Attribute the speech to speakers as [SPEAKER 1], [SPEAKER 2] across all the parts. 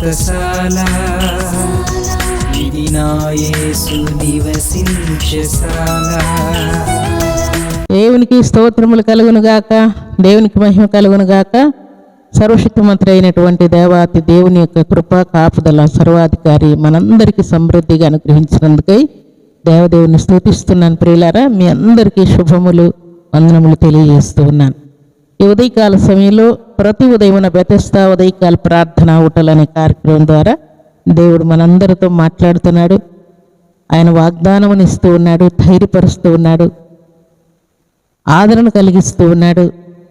[SPEAKER 1] వ్రతశాల ఇది నివసించశాల
[SPEAKER 2] దేవునికి స్తోత్రములు కలుగునుగాక దేవునికి మహిమ కలుగును గాక. సర్వశక్తిమంత్రి అయినటువంటి దేవాతి దేవుని యొక్క కృప కాపుదల సర్వాధికారి మనందరికీ సమృద్ధిగా అనుగ్రహించినందుకై దేవదేవుని స్థుతిస్తున్నాను ప్రియులారా. మీ అందరికీ శుభములు వందనములు తెలియజేస్తూ ఉన్నాను. ఈ ఉదయకాల సమయంలో ప్రతి ఉదయమున బెతస్తా ఉదయకాల ప్రార్థన ఊటలు అనే కార్యక్రమం ద్వారా దేవుడు మనందరితో మాట్లాడుతున్నాడు. ఆయన వాగ్దానముని ఇస్తూ ఉన్నాడు ధైర్యపరుస్తూ ఉన్నాడు. ఆదరణ కలిగిస్తూ ఉన్నాడు.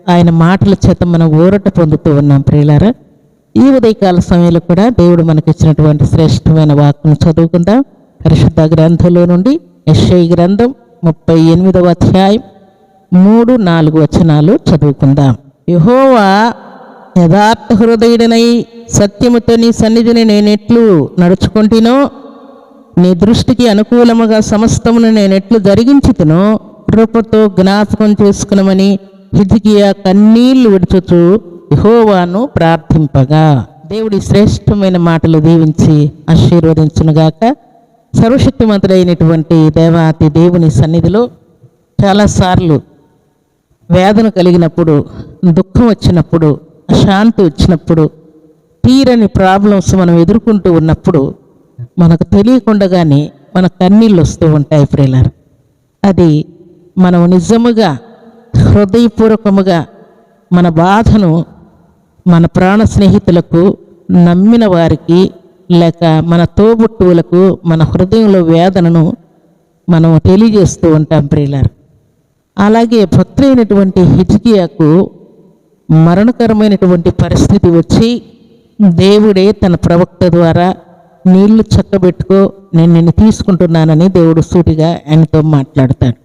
[SPEAKER 2] ఆయన మాటల చేత మనం ఊరట పొందుతూ ఉన్నాం ప్రియులారా. ఈ ఉదయకాల సమయంలో కూడా దేవుడు మనకి ఇచ్చినటువంటి శ్రేష్టమైన వాక్ను చదువుకుందాం. పరిశుద్ధ గ్రంథంలో నుండి యెషయి గ్రంథం ముప్పై ఎనిమిదవ అధ్యాయం మూడు నాలుగు వచనాలు చదువుకుందాం. యహోవా యథార్థ హృదయుడనై సత్యముతో నీ సన్నిధిని నేనెట్లు నడుచుకుంటునో నీ దృష్టికి అనుకూలముగా సమస్తమును నేనెట్లు జరిగించుతునో కృపతో జ్ఞాపకం చేసుకునమని హిజికియా కన్నీళ్ళు విడుచుచు యహోవాను ప్రార్థింపగా. దేవుడి శ్రేష్టమైన మాటలు దీవించి ఆశీర్వదించునుగాక. సర్వశక్తిమంతుడైనటువంటి దేవాతి దేవుని సన్నిధిలో చాలాసార్లు వేదన కలిగినప్పుడు దుఃఖం వచ్చినప్పుడు అశాంతి వచ్చినప్పుడు తీరని ప్రాబ్లమ్స్ మనం ఎదుర్కొంటూ ఉన్నప్పుడు మనకు తెలియకుండానే మన కన్నీళ్ళు వస్తూ ఉంటాయి ప్రియులారు. అది మనం నిజముగా హృదయపూర్వకముగా మన బాధను మన ప్రాణ స్నేహితులకు నమ్మిన వారికి లేక మన తోబుట్టువులకు మన హృదయంలో వేదనను మనం తెలియజేస్తూ ఉంటాం ప్రియులారు. అలాగే భక్తులైనటువంటి హిజ్కియాకు మరణకరమైనటువంటి పరిస్థితి వచ్చి దేవుడే తన ప్రవక్త ద్వారా నీళ్ళు చక్కబెట్టుకో నేను నిన్ను తీసుకుంటున్నానని దేవుడు సూటిగా ఆయనతో మాట్లాడతాడు.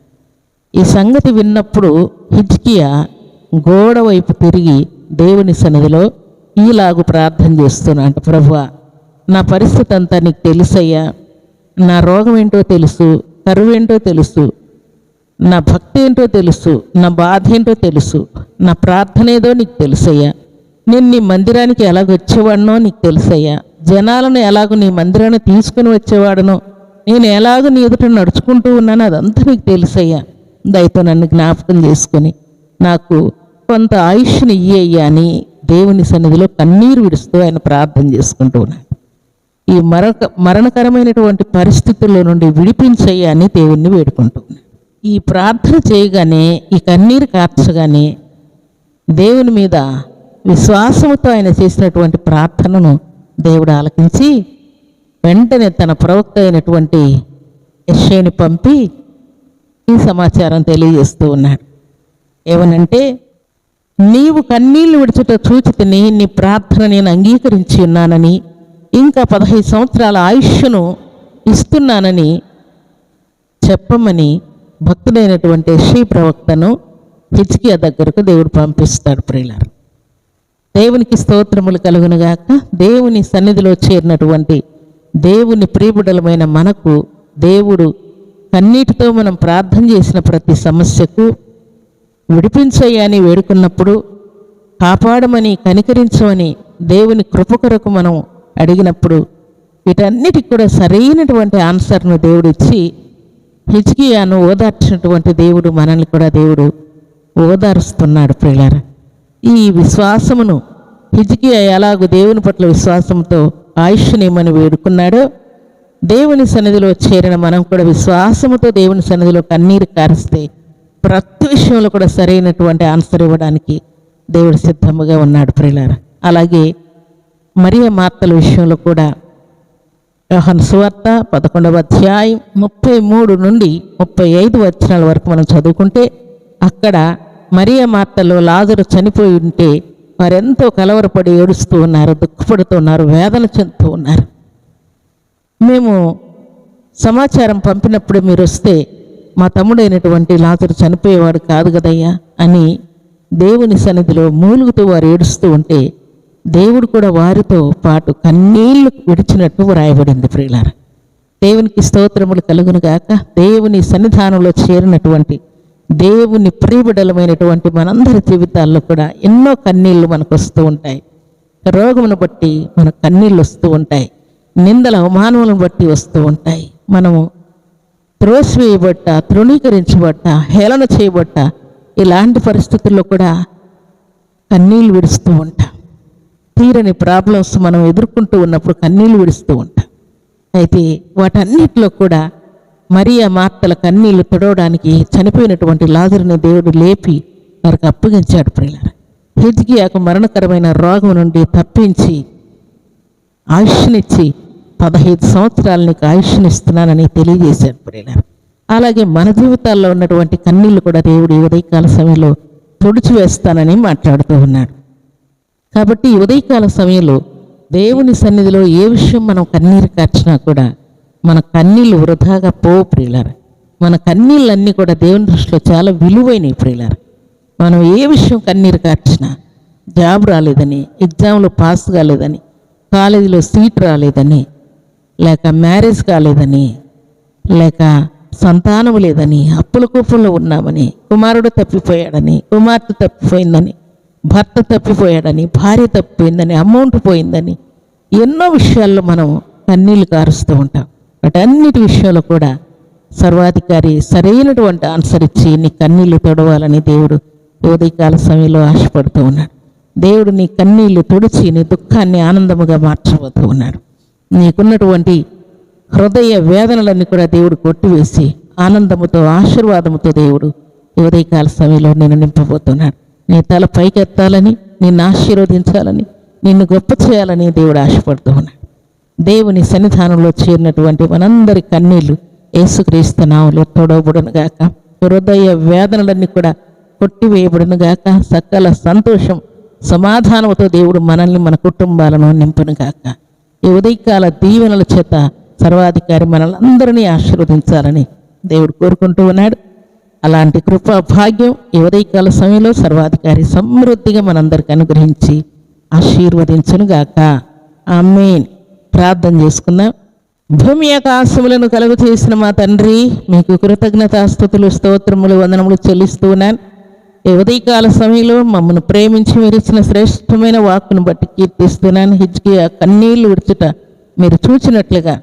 [SPEAKER 2] ఈ సంగతి విన్నప్పుడు హిజ్కియా గోడ వైపు తిరిగి దేవుని సన్నిధిలో ఈలాగు ప్రార్థన చేస్తున్నా అంట ప్రభు నా పరిస్థితి అంతా నీకు తెలుసయ్యా. నా రోగం ఏంటో తెలుసు కరువేంటో తెలుసు. నా భక్తి ఏంటో తెలుసు నా బాధ ఏంటో తెలుసు నా ప్రార్థన ఏదో నీకు తెలుసయ్యా. నేను నీ మందిరానికి ఎలాగ వచ్చేవాడినో నీకు తెలుసయ్యా. జనాలను ఎలాగో నీ మందిరాన్ని తీసుకుని వచ్చేవాడనో నేను ఎలాగో నీ ఎదుట నడుచుకుంటూ ఉన్నానో అదంతా నీకు తెలుసయ్యా. దయతో నన్ను జ్ఞాపకం చేసుకొని నాకు కొంత ఆయుష్ని ఇయ్యయ్యా అని దేవుని సన్నిధిలో కన్నీరు విడుస్తూ ఆయన ప్రార్థన చేసుకుంటూ ఉన్నాడు. ఈ మరక మరణకరమైనటువంటి పరిస్థితుల్లో నుండి విడిపించయ్యా అని దేవుణ్ణి వేడుకుంటున్నాడు ఈ ప్రార్థన చేయగానే ఈ కన్నీరు కార్చగానే దేవుని మీద విశ్వాసముతో ఆయన చేసినటువంటి ప్రార్థనను దేవుడు ఆలకించి వెంటనే తన ప్రవక్త అయినటువంటి యశ్షేని పంపి ఈ సమాచారం తెలియజేస్తూ ఉన్నాడు. ఏమనంటే నీవు కన్నీళ్ళు విడుచుట చూచితిని నీ ప్రార్థన నేను అంగీకరించి ఉన్నానని ఇంకా పదహైదు సంవత్సరాల ఆయుష్ను ఇస్తున్నానని చెప్పమని భక్తుడైనటువంటి శ్రీ ప్రవక్తను హిజ్కియా దగ్గరకు దేవుడు పంపిస్తాడు ప్రియులారు. దేవునికి స్తోత్రములు కలుగునుగాక దేవుని సన్నిధిలో చేరినటువంటి దేవుని ప్రియబుడలమైన మనకు దేవుడు కన్నీటితో మనం ప్రార్థన చేసిన ప్రతి సమస్యకు విడిపించయ్యని వేడుకున్నప్పుడు కాపాడమని కనికరించమని దేవుని కృప కొరకు మనం అడిగినప్పుడు వీటన్నిటికి కూడా సరైనటువంటి ఆన్సర్ను దేవుడిచ్చి హిజ్కియాను ఓదార్చినటువంటి దేవుడు మనల్ని కూడా దేవుడు ఓదారుస్తున్నాడు ప్రియులార. ఈ విశ్వాసమును హిజ్కియా ఎలాగో దేవుని పట్ల విశ్వాసంతో ఆయుష్నేమని వేడుకున్నాడో దేవుని సన్నిధిలో చేరిన మనం కూడా విశ్వాసముతో దేవుని సన్నిధిలో కన్నీరు కారిస్తే ప్రతి విషయంలో కూడా సరైనటువంటి ఆన్సర్ ఇవ్వడానికి దేవుడు సిద్ధముగా ఉన్నాడు ప్రియులార. అలాగే మరియ మార్తల విషయంలో కూడా యోహన్ సువార్త పదకొండవ అధ్యాయం ముప్పై మూడు నుండి ముప్పై ఐదు వచనాల వరకు మనం చదువుకుంటే అక్కడ మరియ మార్తలో లాజరు చనిపోయి ఉంటే వారెంతో కలవరపడి ఏడుస్తూ ఉన్నారు దుఃఖపడుతూ ఉన్నారు వేదన చెందుతూ ఉన్నారు. మేము సమాచారం పంపినప్పుడు మీరు వస్తే మా తమ్ముడైనటువంటి లాజరు చనిపోయేవాడు కాదు కదయ్యా అని దేవుని సన్నిధిలో మూలుగుతూ వారు ఏడుస్తూ ఉంటే దేవుడు కూడా వారితో పాటు కన్నీళ్ళు విడిచినట్టు వ్రాయబడింది ప్రియులార. దేవునికి స్తోత్రములు కలుగును గాక. దేవుని సన్నిధానంలో చేరినటువంటి దేవుని ప్రియబిడలమైనటువంటి మనందరి జీవితాల్లో కూడా ఎన్నో కన్నీళ్ళు మనకు వస్తూ ఉంటాయి. రోగమును బట్టి మన కన్నీళ్ళు వస్తూ ఉంటాయి. నిందల అవమానములను బట్టి వస్తూ ఉంటాయి. మనము త్రోసివేయబట్ట తృణీకరించబట్ట హేళన చేయబట్ట ఇలాంటి పరిస్థితుల్లో కూడా కన్నీళ్ళు విడుస్తూ ఉంటాం. తీరని ప్రాబ్లమ్స్ మనం ఎదుర్కొంటూ ఉన్నప్పుడు కన్నీళ్ళు విడుస్తూ ఉంటాం. అయితే వాటన్నిటిలో కూడా మరియా మార్తల కన్నీళ్ళు తుడవడానికి చనిపోయినటువంటి లాజరుని దేవుడు లేపి వారికి అప్పగించాడు ప్రియులార. హిజ్కియాకు మరణకరమైన రోగం నుండి తప్పించి ఆయుష్నిచ్చి పదహైదు సంవత్సరాల నీకు ఆయుష్నిస్తున్నానని తెలియజేశాడు ప్రియులార. అలాగే మన జీవితాల్లో ఉన్నటువంటి కన్నీళ్ళు కూడా దేవుడు ఈ ఉదయకాల సమయంలో తుడిచివేస్తానని మాట్లాడుతూ ఉన్నాడు. కాబట్టి ఉదయకాల సమయంలో దేవుని సన్నిధిలో ఏ విషయం మనం కన్నీరు కార్చినా కూడా మన కన్నీళ్ళు వృధాగా పో ప్రియులార. మన కన్నీళ్ళన్నీ కూడా దేవుని దృష్టిలో చాలా విలువైనవి ప్రియులార. మనం ఏ విషయం కన్నీరు కార్చినా జాబ్ రాలేదని ఎగ్జామ్లో పాస్ కాలేదని కాలేజీలో సీట్ రాలేదని లేక మ్యారేజ్ కాలేదని లేక సంతానం లేదని అప్పుల కూపంలో ఉన్నామని కుమారుడు తప్పిపోయాడని కుమార్తె తప్పిపోయిందని భర్త తప్పిపోయాడని భార్య తప్పిపోయిందని అమౌంట్ పోయిందని ఎన్నో విషయాల్లో మనం కన్నీళ్ళు కారుస్తూ ఉంటాం. వాటన్నిటి విషయాల్లో కూడా సర్వాధికారి సరైనటువంటి ఆన్సర్ ఇచ్చి నీ కన్నీళ్ళు తొడవాలని దేవుడు ఉదయకాల సమయంలో ఆశపడుతూ ఉన్నాడు. దేవుడు నీ కన్నీళ్ళు తుడిచి నీ దుఃఖాన్ని ఆనందముగా మార్చబోతూ ఉన్నాడు. నీకున్నటువంటి హృదయ వేదనలన్నీ కూడా దేవుడు కొట్టివేసి ఆనందముతో ఆశీర్వాదముతో దేవుడు ఉదయకాల సమయంలో నేను నింపబోతున్నాడు. నీ తల పైకెత్తాలని నిన్ను ఆశీర్వదించాలని నిన్ను గొప్ప చేయాలని దేవుడు ఆశపడుతూ ఉన్నాడు. దేవుని సన్నిధానంలో చేరినటువంటి మనందరి కన్నీళ్ళు యేసుక్రీస్తు నామలో తొడవబడును గాక హృదయ వేదనలన్నీ కూడా కొట్టివేయబడును గాక. సకల సంతోషం సమాధానంతో దేవుడు మనల్ని మన కుటుంబాలను నింపును గాక ఈ ఉదయకాల దీవెనల చేత సర్వాధికారి మనల్ని అందరినీ ఆశీర్వదించాలని దేవుడు కోరుకుంటూ ఉన్నాడు. అలాంటి కృపా భాగ్యం ఈ సమయంలో సర్వాధికారి సమృద్ధిగా మనందరికి అనుగ్రహించి ఆశీర్వదించునుగాక గాక. మెయిన్ ప్రార్థన చేసుకుందాం. భూమి ఆకాశములను కలుగు చేసిన మా తండ్రి మీకు కృతజ్ఞతాస్థుతులు స్తోత్రములు వందనములు చెల్లిస్తున్నాను ఉదయకాల సమయంలో మమ్మల్ని ప్రేమించి మీరు ఇచ్చిన శ్రేష్టమైన వాక్కును బట్టి కీర్తిస్తున్నాను. హిజ్కి ఆ కన్నీళ్ళు ఉడుచుట మీరు చూచినట్లుగా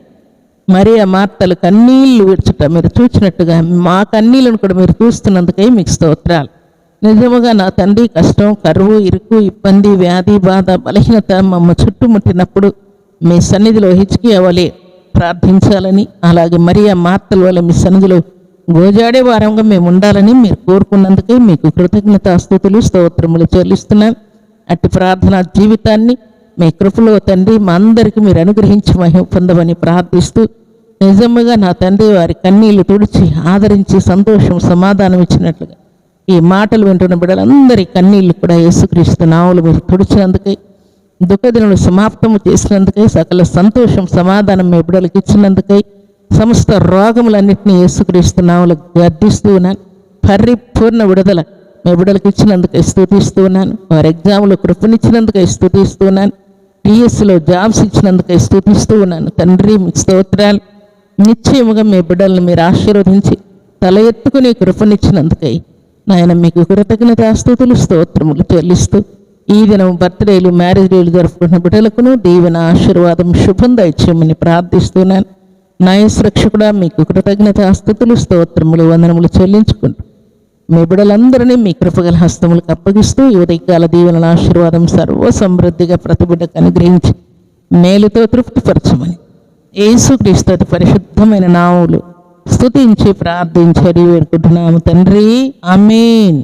[SPEAKER 2] మరి ఆ మార్తలు కన్నీళ్ళు విడుచుట. మీరు చూచినట్టుగా మా కన్నీళ్ళను కూడా మీరు చూస్తున్నందుకై మీకు స్తోత్రాలు. నిజముగా నా తండ్రి కష్టం కరువు ఇరుకు ఇబ్బంది వ్యాధి బాధ బలహీనత మమ్మ చుట్టుముట్టినప్పుడు మీ సన్నిధిలో హిచ్కి అవ్వలే ప్రార్థించాలని అలాగే మరి ఆ మార్తల వల్ల మీ సన్నిధిలో గోజాడే వారంగా మేము ఉండాలని మీరు కోరుకున్నందుకే మీకు కృతజ్ఞతాస్థుతులు స్తోత్రములు చెల్లిస్తున్నాను అట్టి ప్రార్థనా జీవితాన్ని మీ కృపలో తండ్రి మా అందరికీ మీరు అనుగ్రహించి మహిమ పొందమని ప్రార్థిస్తూ నిజముగా నా తండ్రి వారి కన్నీళ్ళు తుడిచి ఆదరించి సంతోషం సమాధానం ఇచ్చినట్లుగా ఈ మాటలు వింటున్న బిడ్డలందరి కన్నీళ్ళు కూడా యేసుక్రీస్తు నావులు మీరు తుడిచినందుకై దుఃఖదినలు సమాప్తము చేసినందుకై సకల సంతోషం సమాధానం మీ బిడ్డలకు ఇచ్చినందుకై సమస్త రోగములన్నింటినీ యేసుక్రీస్తు నావులకు గర్దిస్తూ ఉన్నాను. పరిపూర్ణ విడుదల మీ బిడ్డలకు ఇచ్చినందుకై స్థుతిస్తూ ఉన్నాను. వారి ఎగ్జామ్లో కృపనిచ్చినందుకై స్థుతిస్తూ ఉన్నాను. టీఎస్లో జాబ్స్ ఇచ్చినందుకై స్థుతిస్తూ ఉన్నాను. తండ్రి మీ స్తోత్రాలు. నిశ్చయముగా మీ బిడ్డలను మీరు ఆశీర్వదించి తల ఎత్తుకుని కృపనిచ్చినందుకై నాయన మీకు కృతజ్ఞత ఆస్తుతులు స్తోత్రములు చెల్లిస్తూ ఈ దినం బర్త్డేలు మ్యారేజ్ డేలు జరుపుకున్న బిడ్డలకును దీవెన ఆశీర్వాదం శుభం దయచేయమని ప్రార్థిస్తున్నాను. నాయసురక్షకుడా మీకు కృతజ్ఞత ఆస్తుతులు స్తోత్రములు వందనములు చెల్లించుకుంటూ మీ బిడ్డలందరినీ మీ కృపగల హస్తములకు అప్పగిస్తూ ఈ ఉదయకాల దీవెనల ఆశీర్వాదం సర్వ సమృద్ధిగా ప్రతి బిడ్డకు అనుగ్రహించి మేలుతో తృప్తిపరచమని యేసుక్రీస్తు అతి పరిశుద్ధమైన నావులు స్తుతించి ప్రార్థించి అడిగి వేడుకుంటున్నాము. తండ్రి అమీన్